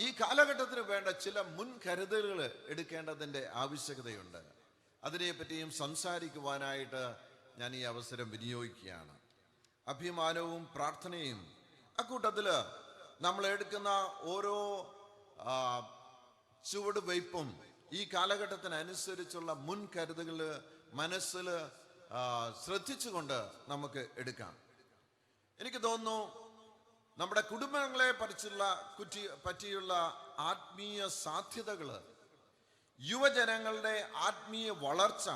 ഈ കാലഘട്ടത്തിന് വേണ്ട ചില മുൻകരുതലുകൾ എടുക്കേണ്ടതിന്റെ ആവശ്യകതയുണ്ട്. അതിനെപ്പറ്റിയും സംസാരിക്കുവാനായിട്ട് ഞാൻ ഈ അവസരം വിനിയോഗിക്കുകയാണ്. അഭിമാനവും പ്രാർത്ഥനയും. അക്കൂട്ടത്തിൽ നമ്മൾ എടുക്കുന്ന ഓരോ ചുവടുവയ്പും ചുവട് വയ്പും ഈ കാലഘട്ടത്തിനനുസരിച്ചുള്ള മുൻകരുതലുകൾ മനസ്സിൽ ശ്രദ്ധിച്ചുകൊണ്ട് നമുക്ക് എടുക്കാം. എനിക്ക് തോന്നുന്നു നമ്മുടെ കുടുംബങ്ങളെ പറ്റിച്ചുള്ള കുറ്റി പറ്റിയുള്ള ആത്മീയ സാധ്യതകൾ യുവജനങ്ങളുടെ ആത്മീയ വളർച്ച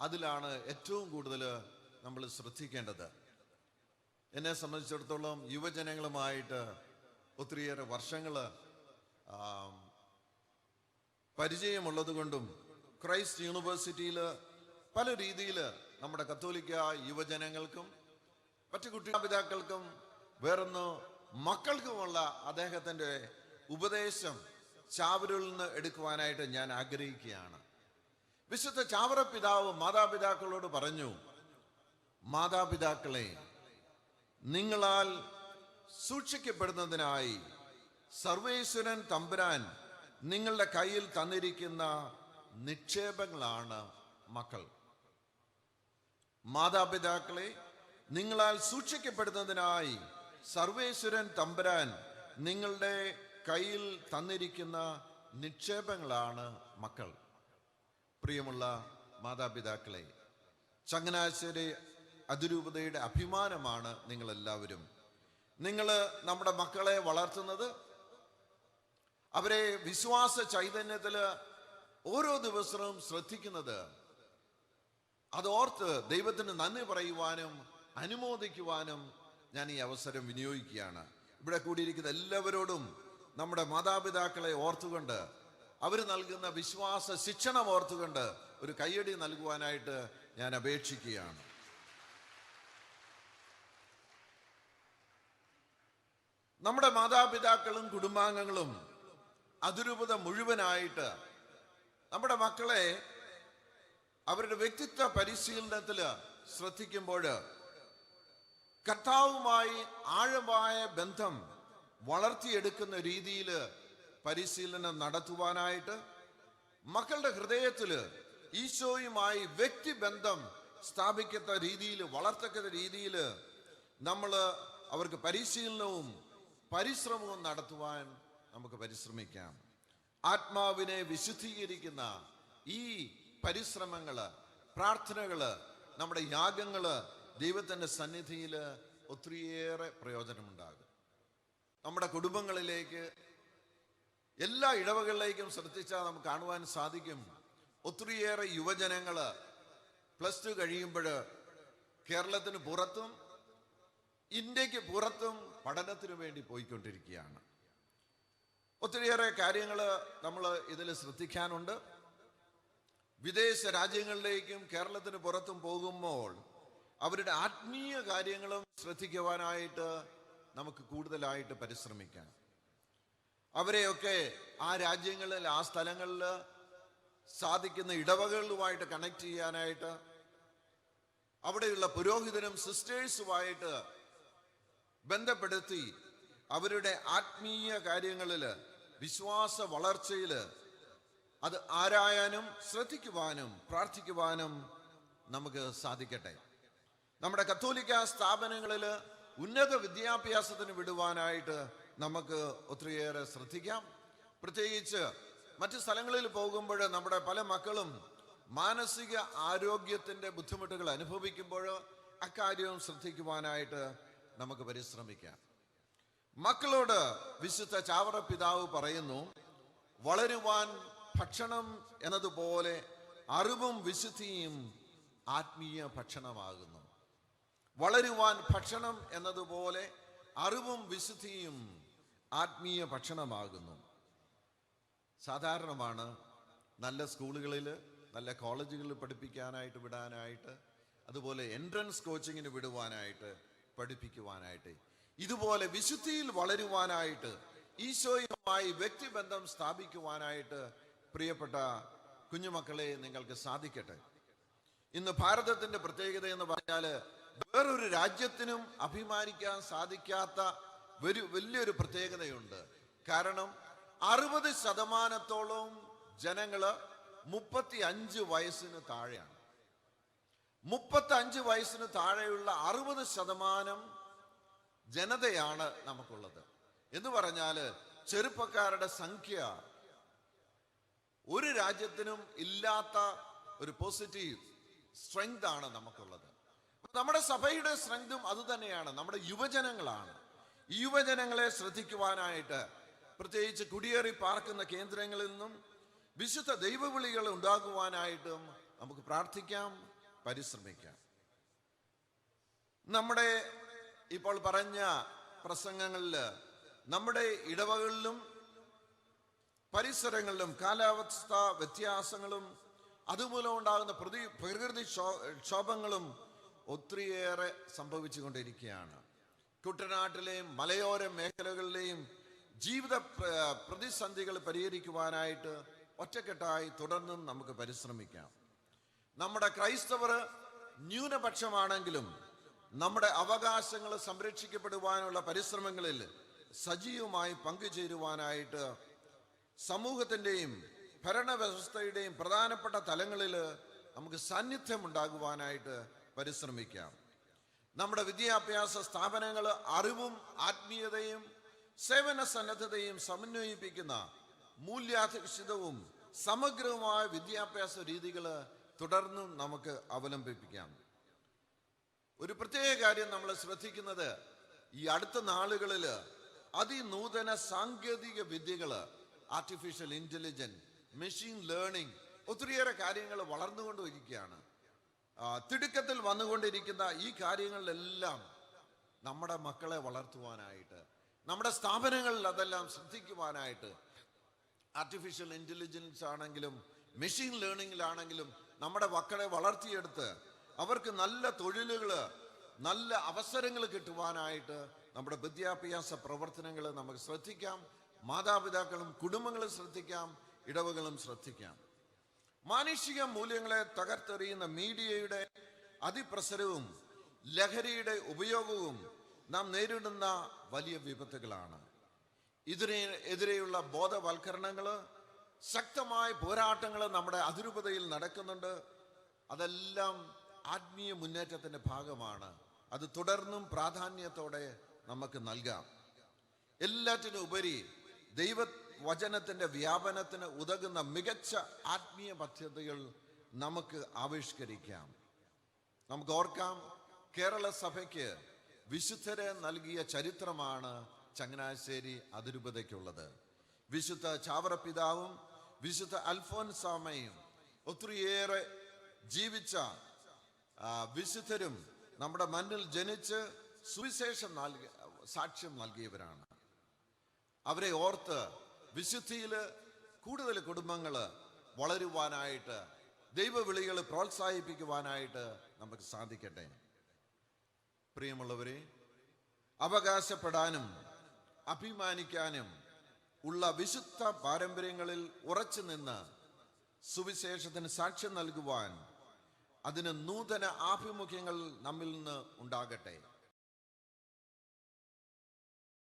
അതിലാണ് ഏറ്റവും കൂടുതൽ നമ്മൾ ശ്രദ്ധിക്കേണ്ടത്. എന്നെ സംബന്ധിച്ചിടത്തോളം യുവജനങ്ങളുമായിട്ട് ഒത്തിരിയേറെ വർഷങ്ങൾ പരിചയമുള്ളത് കൊണ്ടും ക്രൈസ്റ്റ് യൂണിവേഴ്സിറ്റിയിൽ പല രീതിയിൽ നമ്മുടെ കത്തോലിക്ക യുവജനങ്ങൾക്കും മറ്റു കുട്ടിപിതാക്കൾക്കും വേറൊന്ന് മക്കൾക്കുമുള്ള അദ്ദേഹത്തിന്റെ ഉപദേശം ചാവരിൽ നിന്ന് എടുക്കുവാനായിട്ട് ഞാൻ ആഗ്രഹിക്കുകയാണ്. വിശുദ്ധ ചാവറ പിതാവ് മാതാപിതാക്കളോട് പറഞ്ഞു മാതാപിതാക്കളെ നിങ്ങളാൽ സൂക്ഷിക്കപ്പെടുന്നതിനായി സർവേശ്വരൻ തമ്പുരാൻ നിങ്ങളുടെ കയ്യിൽ തന്നിരിക്കുന്ന നിക്ഷേപങ്ങളാണ് മക്കൾ. മാതാപിതാക്കളെ നിങ്ങളാൽ സൂക്ഷിക്കപ്പെടുന്നതിനായി സർവേശ്വരൻ തമ്പുരാൻ നിങ്ങളുടെ കയ്യിൽ തന്നിരിക്കുന്ന നിക്ഷേപങ്ങളാണ് മക്കൾ. പ്രിയമുള്ള മാതാപിതാക്കളെ ചങ്ങനാശ്ശേരി അതിരൂപതയുടെ അഭിമാനമാണ് നിങ്ങളെല്ലാവരും. നിങ്ങൾ നമ്മുടെ മക്കളെ വളർത്തുന്നത് അവരെ വിശ്വാസ ചൈതന്യത്തിൽ ഓരോ ദിവസവും ശ്രദ്ധിക്കുന്നത് അതോർത്ത് ദൈവത്തിന് നന്ദി പറയുവാനും അനുമോദിക്കുവാനും ഞാൻ ഈ അവസരം വിനിയോഗിക്കുകയാണ്. ഇവിടെ കൂടിയിരിക്കുന്ന എല്ലാവരോടും നമ്മുടെ മാതാപിതാക്കളെ ഓർത്തുകൊണ്ട് അവർ നൽകുന്ന വിശ്വാസ ശിക്ഷണം ഓർത്തുകൊണ്ട് ഒരു കയ്യടി നൽകുവാനായിട്ട് ഞാൻ അപേക്ഷിക്കുകയാണ്. നമ്മുടെ മാതാപിതാക്കളും കുടുംബാംഗങ്ങളും അതിരൂപത മുഴുവനായിട്ട് നമ്മുടെ മക്കളെ അവരുടെ വ്യക്തിത്വ പരിശീലനത്തിൽ ശ്രദ്ധിക്കുമ്പോൾ കർത്താവുമായി ആഴമായ ബന്ധം വളർത്തിയെടുക്കുന്ന രീതിയിൽ പരിശീലനം നടത്തുവാനായിട്ട് മക്കളുടെ ഹൃദയത്തിൽ ഈശോയുമായി വ്യക്തിബന്ധം സ്ഥാപിക്കത്ത രീതിയിൽ വളർത്തക്കത്ത രീതിയിൽ നമ്മൾ അവർക്ക് പരിശീലനവും പരിശ്രമവും നടത്തുവാൻ നമുക്ക് പരിശ്രമിക്കാം. ആത്മാവിനെ വിശുദ്ധീകരിക്കുന്ന ഈ പരിശ്രമങ്ങൾ പ്രാർത്ഥനകൾ നമ്മുടെ യാഗങ്ങൾ ദൈവത്തിന്റെ സന്നിധിയിൽ ഒത്തിരിയേറെ പ്രയോജനമുണ്ടാകും. നമ്മുടെ കുടുംബങ്ങളിലേക്ക് എല്ലാ ഇടവകളിലേക്കും ശ്രദ്ധിച്ചാൽ നമുക്ക് കാണുവാൻ സാധിക്കും. ഒത്തിരിയേറെ യുവജനങ്ങൾ പ്ലസ് ടു കഴിയുമ്പോൾ കേരളത്തിന് പുറത്തും ഇന്ത്യയ്ക്ക് പുറത്തും പഠനത്തിന് വേണ്ടി പോയിക്കൊണ്ടിരിക്കുകയാണ്. ഒത്തിരിയേറെ കാര്യങ്ങൾ നമ്മൾ ഇതിൽ ശ്രദ്ധിക്കാനുണ്ട്. വിദേശ രാജ്യങ്ങളിലേക്കും കേരളത്തിന് പുറത്തും പോകുമ്പോൾ അവരുടെ ആത്മീയ കാര്യങ്ങളും ശ്രദ്ധിക്കുവാനായിട്ട് നമുക്ക് കൂടുതലായിട്ട് പരിശ്രമിക്കാം. അവരെയൊക്കെ ആ രാജ്യങ്ങളിൽ ആ സ്ഥലങ്ങളിൽ സാധിക്കുന്ന ഇടവകളുമായിട്ട് കണക്ട് ചെയ്യാനായിട്ട് അവിടെയുള്ള പുരോഹിതനും സിസ്റ്റേഴ്സുമായിട്ട് ബന്ധപ്പെടുത്തി അവരുടെ ആത്മീയ കാര്യങ്ങളിൽ വിശ്വാസ വളർച്ചയിൽ അത് ആരായാനും ശ്രദ്ധിക്കുവാനും പ്രാർത്ഥിക്കുവാനും നമുക്ക് സാധിക്കട്ടെ. നമ്മുടെ കത്തോലിക്ക സ്ഥാപനങ്ങളിൽ ഉന്നത വിദ്യാഭ്യാസത്തിന് വിടുവാനായിട്ട് നമുക്ക് ഒത്തിരിയേറെ ശ്രദ്ധിക്കാം. പ്രത്യേകിച്ച് മറ്റു സ്ഥലങ്ങളിൽ പോകുമ്പോൾ നമ്മുടെ പല മക്കളും മാനസിക ആരോഗ്യത്തിന്റെ ബുദ്ധിമുട്ടുകൾ അനുഭവിക്കുമ്പോൾ അക്കാര്യവും ശ്രദ്ധിക്കുവാനായിട്ട് നമുക്ക് പരിശ്രമിക്കാം. മക്കളോട് വിശുദ്ധ ചാവറ പിതാവ് പറയുന്നു വളരുവാൻ ഭക്ഷണം എന്നതുപോലെ അറിവും വിശുദ്ധിയും ആത്മീയ ഭക്ഷണമാകുന്നു. വളരുവാൻ ഭക്ഷണം എന്നതുപോലെ അറിവും വിശുദ്ധിയും ആത്മീയ ഭക്ഷണമാകുന്നു. സാധാരണമാണ് നല്ല സ്കൂളുകളിൽ നല്ല കോളേജുകളിൽ പഠിപ്പിക്കാനായിട്ട് വിടാനായിട്ട് അതുപോലെ എൻട്രൻസ് കോച്ചിങ്ങിന് വിടുവാനായിട്ട് പഠിപ്പിക്കുവാനായിട്ട്. ഇതുപോലെ വിശുദ്ധിയിൽ വളരുവാനായിട്ട് ഈശോയുമായി വ്യക്തിബന്ധം സ്ഥാപിക്കുവാനായിട്ട് പ്രിയപ്പെട്ട കുഞ്ഞുമക്കളെ നിങ്ങൾക്ക് സാധിക്കട്ടെ. ഇന്ന് ഭാരതത്തിന്റെ പ്രത്യേകത എന്ന് പറഞ്ഞാൽ വേറൊരു രാജ്യത്തിനും അഭിമാനിക്കാൻ സാധിക്കാത്ത ഒരു വലിയൊരു പ്രത്യേകതയുണ്ട്. കാരണം അറുപത് ശതമാനത്തോളം ജനങ്ങൾ മുപ്പത്തി അഞ്ച് വയസ്സിന് താഴെയാണ്. മുപ്പത്തി അഞ്ച് വയസ്സിന് താഴെയുള്ള അറുപത് ശതമാനം ജനതയാണ് നമുക്കുള്ളത്. എന്ന് പറഞ്ഞാൽ ചെറുപ്പക്കാരുടെ സംഖ്യ ഒരു രാജ്യത്തിനും ഇല്ലാത്ത ഒരു പോസിറ്റീവ് സ്ട്രെങ്ത് ആണ് നമുക്കുള്ളത്. നമ്മുടെ സഭയുടെ സ്ട്രെങ്തും അത് തന്നെയാണ്. നമ്മുടെ യുവജനങ്ങളാണ്. ഈ യുവജനങ്ങളെ ശ്രദ്ധിക്കുവാനായിട്ട് പ്രത്യേകിച്ച് കുടിയേറി പാർക്കുന്ന കേന്ദ്രങ്ങളിൽ നിന്നും വിശുദ്ധ ദൈവവിളികൾ ഉണ്ടാകുവാനായിട്ടും നമുക്ക് പ്രാർത്ഥിക്കാം പരിശ്രമിക്കാം. നമ്മുടെ ഇപ്പോൾ പറഞ്ഞ പ്രസംഗങ്ങളിൽ നമ്മുടെ ഇടവകളിലും പരിസരങ്ങളിലും കാലാവസ്ഥ വ്യത്യാസങ്ങളും അതുമൂലം ഉണ്ടാകുന്ന പ്രതി പ്രകൃതി ക്ഷോ- ക്ഷോഭങ്ങളും ഒത്തിരിയേറെ സംഭവിച്ചുകൊണ്ടിരിക്കുകയാണ്. കുട്ടനാട്ടിലെയും മലയോര മേഖലകളിലെയും ജീവിത പ്ര- പ്രതിസന്ധികൾ പരിഹരിക്കുവാനായിട്ട് ഒറ്റക്കെട്ടായി തുടർന്നും നമുക്ക് പരിശ്രമിക്കാം. നമ്മുടെ ക്രൈസ്തവർ ന്യൂനപക്ഷമാണെങ്കിലും നമ്മുടെ അവകാശങ്ങൾ സംരക്ഷിക്കപ്പെടുവാനുള്ള പരിശ്രമങ്ങളിൽ സജീവമായി പങ്കുചേരുവാനായിട്ട് സമൂഹത്തിന്റെയും ഭരണവ്യവസ്ഥയുടെയും പ്രധാനപ്പെട്ട തലങ്ങളിൽ നമുക്ക് സാന്നിധ്യം ഉണ്ടാകുവാനായിട്ട് പരിശ്രമിക്കാം. നമ്മുടെ വിദ്യാഭ്യാസ സ്ഥാപനങ്ങൾ അറിവും ആത്മീയതയും സേവന സന്നദ്ധതയും സമന്വയിപ്പിക്കുന്ന മൂല്യാധിഷ്ഠിതവും സമഗ്രവുമായ വിദ്യാഭ്യാസ രീതികൾ തുടർന്നും നമുക്ക് അവലംബിപ്പിക്കാം. ഒരു പ്രത്യേക കാര്യം നമ്മൾ ശ്രദ്ധിക്കുന്നത് ഈ അടുത്ത നാളുകളിൽ അതിനൂതന സാങ്കേതിക വിദ്യകൾ ആർട്ടിഫിഷ്യൽ ഇന്റലിജൻസ് മെഷീൻ ലേണിംഗ് ഒത്തിരിയേറെ കാര്യങ്ങൾ വളർന്നുകൊണ്ടിരിക്കുകയാണ് തിടുക്കത്തിൽ വന്നുകൊണ്ടിരിക്കുന്ന ഈ കാര്യങ്ങളിലെല്ലാം നമ്മുടെ മക്കളെ വളർത്തുവാനായിട്ട് നമ്മുടെ സ്ഥാപനങ്ങളിൽ അതെല്ലാം ശ്രദ്ധിക്കുവാനായിട്ട് ആർട്ടിഫിഷ്യൽ ഇന്റലിജൻസ് ആണെങ്കിലും മെഷീൻ ലേണിങ്ങിലാണെങ്കിലും നമ്മുടെ മക്കളെ വളർത്തിയെടുത്ത് അവർക്ക് നല്ല തൊഴിലുകൾ നല്ല അവസരങ്ങൾ കിട്ടുവാനായിട്ട് നമ്മുടെ വിദ്യാഭ്യാസ പ്രവർത്തനങ്ങൾ നമുക്ക് ശ്രദ്ധിക്കാം മാതാപിതാക്കളും കുടുംബങ്ങളും ശ്രദ്ധിക്കാം ഇടവകളും ശ്രദ്ധിക്കാം. മാനുഷിക മൂല്യങ്ങളെ തകർത്തെറിയുന്ന മീഡിയയുടെ അതിപ്രസരവും ലഹരിയുടെ ഉപയോഗവും നാം നേരിടുന്ന വലിയ വിപത്തുകളാണ്. ഇതിനെ എതിരെയുള്ള ബോധവൽക്കരണങ്ങൾ ശക്തമായ പോരാട്ടങ്ങൾ നമ്മുടെ അതിരൂപതയിൽ നടക്കുന്നുണ്ട്. അതെല്ലാം ആത്മീയ മുന്നേറ്റത്തിന്റെ ഭാഗമാണ്. അത് തുടർന്നും പ്രാധാന്യത്തോടെ നമുക്ക് നൽകാം. എല്ലാറ്റിനും ഉപരി ദൈവ വചനത്തിന്റെ വ്യാപനത്തിന് ഉതകുന്ന മികച്ച ആത്മീയ പദ്ധതികൾ നമുക്ക് ആവിഷ്കരിക്കാം. നമുക്ക് ഓർക്കാം കേരള സഭയ്ക്ക് വിശുദ്ധരെ നൽകിയ ചരിത്രമാണ് ചങ്ങനാശ്ശേരി അതിരൂപതയ്ക്കുള്ളത്. വിശുദ്ധ ചാവറപിതാവും വിശുദ്ധ അൽഫോൻസാമയും ഒത്തിരിയേറെ ജീവിച്ച വിശുദ്ധരും നമ്മുടെ മണ്ണിൽ ജനിച്ച് സുവിശേഷം നൽകി സാക്ഷ്യം നൽകിയവരാണ്. അവരെ ഓർത്ത് വിശുദ്ധിയിൽ കൂടുതൽ കുടുംബങ്ങൾ വളരുവാനായിട്ട് ദൈവവിളികൾ പ്രോത്സാഹിപ്പിക്കുവാനായിട്ട് നമുക്ക് സാധിക്കട്ടെ. പ്രിയമുള്ളവരെ അവകാശപ്പെടാനും അഭിമാനിക്കാനും ഉള്ള വിശുദ്ധ പാരമ്പര്യങ്ങളിൽ ഉറച്ചു നിന്ന് സുവിശേഷത്തിന് സാക്ഷ്യം നൽകുവാൻ അതിന് നൂതന ആഭിമുഖ്യങ്ങൾ നമ്മിൽ നിന്ന് ഉണ്ടാകട്ടെ.